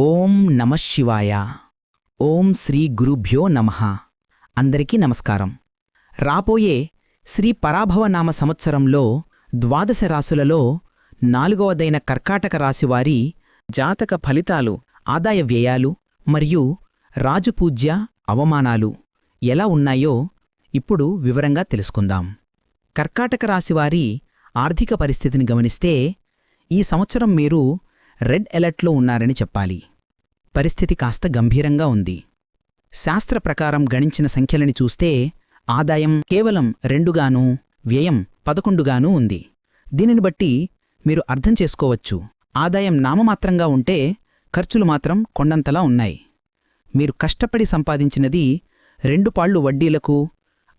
ఓం నమ శివాయ. ఓం శ్రీ గురుభ్యో నమ. అందరికీ నమస్కారం. రాపోయే శ్రీ పరాభవనామ సంవత్సరంలో ద్వాదశ రాసులలో నాలుగవదైన కర్కాటక రాశివారి జాతక ఫలితాలు ఆదాయ వ్యయాలు మరియు రాజుపూజ్య అవమానాలు ఎలా ఉన్నాయో ఇప్పుడు వివరంగా తెలుసుకుందాం. కర్కాటక రాశివారి ఆర్థిక పరిస్థితిని గమనిస్తే ఈ సంవత్సరం మీరు రెడ్ ఎలర్ట్లో ఉన్నారని చెప్పాలి. పరిస్థితి కాస్త గంభీరంగా ఉంది. శాస్త్ర ప్రకారం గణించిన సంఖ్యలని చూస్తే ఆదాయం కేవలం రెండుగానూ వ్యయం పదకొండుగానూ ఉంది. దీనిని బట్టి మీరు అర్థం చేసుకోవచ్చు. ఆదాయం నామమాత్రంగా ఉంటే ఖర్చులు మాత్రం కొండంతలా ఉన్నాయి. మీరు కష్టపడి సంపాదించినది రెండు పాళ్ళు వడ్డీలకు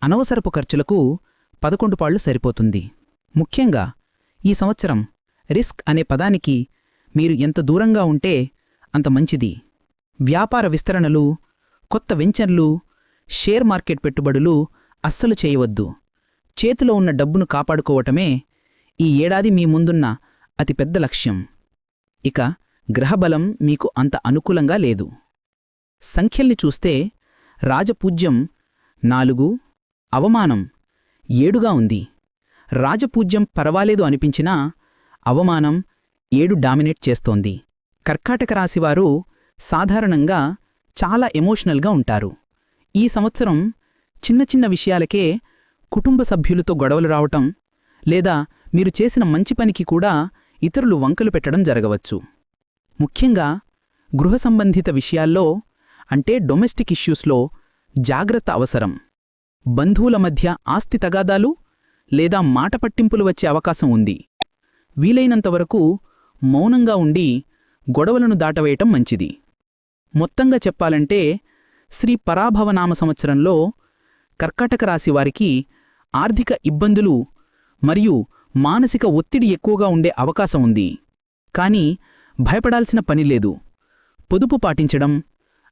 అనవసరపు ఖర్చులకు పదకొండు పాళ్ళు సరిపోతుంది. ముఖ్యంగా ఈ సంవత్సరం రిస్క్ అనే పదానికి మీరు ఎంత దూరంగా ఉంటే అంత మంచిది. వ్యాపార విస్తరణలు కొత్త వెంచర్లు షేర్ మార్కెట్ పెట్టుబడులు అస్సలు చేయవద్దు. చేతిలో ఉన్న డబ్బును కాపాడుకోవటమే ఈ ఏడాది మీ ముందున్న అతిపెద్ద లక్ష్యం. ఇక గ్రహబలం మీకు అంత అనుకూలంగా లేదు. సంఖ్యల్ని చూస్తే రాజపూజ్యం నాలుగు అవమానం ఏడుగా ఉంది. రాజపూజ్యం పర్వాలేదు అనిపించినా అవమానం ఏడు డామినేట్ చేస్తోంది. కర్కాటక రాశివారు సాధారణంగా చాలా ఎమోషనల్గా ఉంటారు. ఈ సంవత్సరం చిన్న చిన్న విషయాలకే కుటుంబ సభ్యులతో గొడవలు రావటం లేదా మీరు చేసిన మంచి పనికి కూడా ఇతరులు వంకలు పెట్టడం జరగవచ్చు. ముఖ్యంగా గృహ సంబంధిత విషయాల్లో అంటే డొమెస్టిక్ ఇష్యూస్లో జాగ్రత్త అవసరం. బంధువుల మధ్య ఆస్తి తగాదాలు లేదా మాట పట్టింపులు వచ్చే అవకాశం ఉంది. వీలైనంతవరకు మౌనంగా ఉండి గొడవలను దాటవేయటం మంచిది. మొత్తంగా చెప్పాలంటే శ్రీ పరాభవనామ సంవత్సరంలో కర్కాటక రాశి వారికి ఆర్థిక ఇబ్బందులు మరియు మానసిక ఒత్తిడి ఎక్కువగా ఉండే అవకాశం ఉంది. కాని భయపడాల్సిన పనిలేదు పొదుపు పాటించడం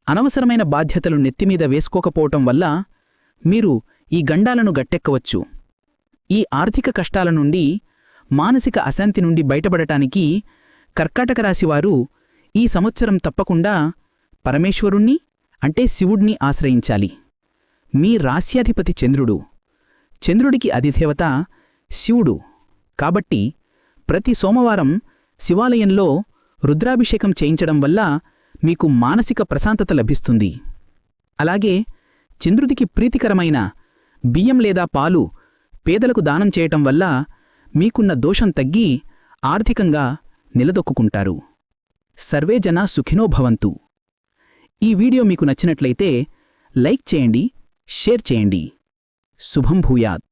అనవసరమైన బాధ్యతలు నెత్తిమీద వేసుకోకపోవటం వల్ల మీరు ఈ గండాలను గట్టెక్కవచ్చు. ఈ ఆర్థిక కష్టాల నుండి మానసిక అశాంతి నుండి బయటపడటానికి కర్కాటక రాశివారు ఈ సంవత్సరం తప్పకుండా పరమేశ్వరుణ్ణి అంటే శివుణ్ణి ఆశ్రయించాలి. మీ రాస్యాధిపతి చంద్రుడు. చంద్రుడికి అధిదేవత శివుడు. కాబట్టి ప్రతి సోమవారం శివాలయంలో రుద్రాభిషేకం చేయించడం వల్ల మీకు మానసిక ప్రశాంతత లభిస్తుంది. అలాగే చంద్రుడికి ప్రీతికరమైన బియ్యం లేదా పాలు పేదలకు దానం చేయటం వల్ల మీకున్న దోషం తగ్గి ఆర్థికంగా నిలదొక్కుంటారు సర్వే జనా సుఖినో భవంతు. ఈ వీడియో మీకు నచ్చినట్లయితే లైక్ చేయండి షేర్ చేయండి. శుభం భూయాత్.